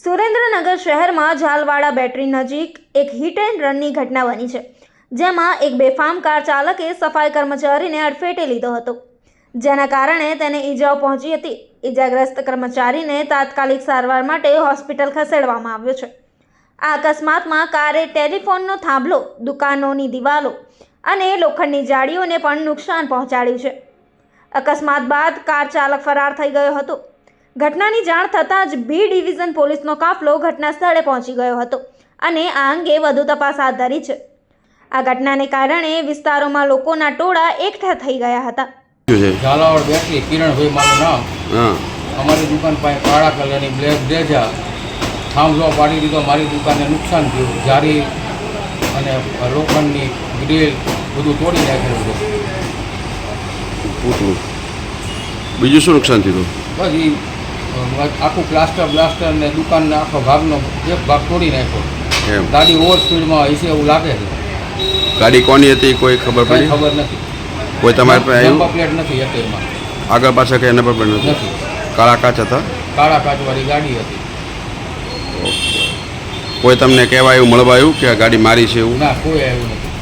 સુરેન્દ્રનગર શહેરમાં ઝાલવાડા બેટરી નજીક એક હિટ એન્ડ રનની ઘટના બની છે, જેમાં એક બેફામ કાર ચાલકે સફાઈ કર્મચારીને અડફેટે લીધો હતો. જેના કારણે તેને ઈજાઓ પહોંચી હતી. ઈજાગ્રસ્ત કર્મચારીને તાત્કાલિક સારવાર માટે હોસ્પિટલ ખસેડવામાં આવ્યો છે. આ અકસ્માતમાં કારે ટેલિફોનનો થાંભલો, દુકાનોની દિવાલો અને લોખંડની જાળીઓને પણ નુકસાન પહોંચાડ્યું છે. અકસ્માત બાદ કાર ચાલક ફરાર થઈ ગયો હતો. ઘટનાની જાણ થતાં જ બી ડિવિઝન પોલીસનો કાફલો ઘટના સ્થળે પહોંચી ગયો હતો અને આ અંગે વધુ તપાસ હાથ ધરી છે. આ ઘટનાને કારણે વિસ્તારોમાં લોકોના ટોળા એકઠા થઈ ગયા હતા. ઝાલાવાડ બેટરી કિરણભાઈ મારું નામ. અમારી દુકાન પાસે કાળા કલરની બ્લેક ડેજા. થાંભલો પાડી દીધો મારી દુકાનને નુકસાન થયું. જારી અને લોખંડની ગ્રીલ બધું તોડી નાખેલું છે. બીજું શું નુકસાન થયું? અ, આખું પ્લાસ્ટર બ્લાસ્ટર ને દુકાનના આખો ભાગનો એક ભાગ તોડી નાખ્યો. ગાડી ઓવર સ્પીડમાં હશે એવું લાગે છે. ગાડી કોની હતી કોઈ ખબર પડી? ખબર નથી. કોઈ તમારી પાસે આવ્યું? પ્લેટ નથી અત્યારમાં. આગળ પાછળ કઈ નંબર પ્લેટ નથી? કાળા કાચ હતા? કાળા કાચવાળી ગાડી હતી. કોઈ તમને કહેવાયું મળવાયું કે ગાડી મારી છે એવું? ના કોઈ આવ્યું નથી.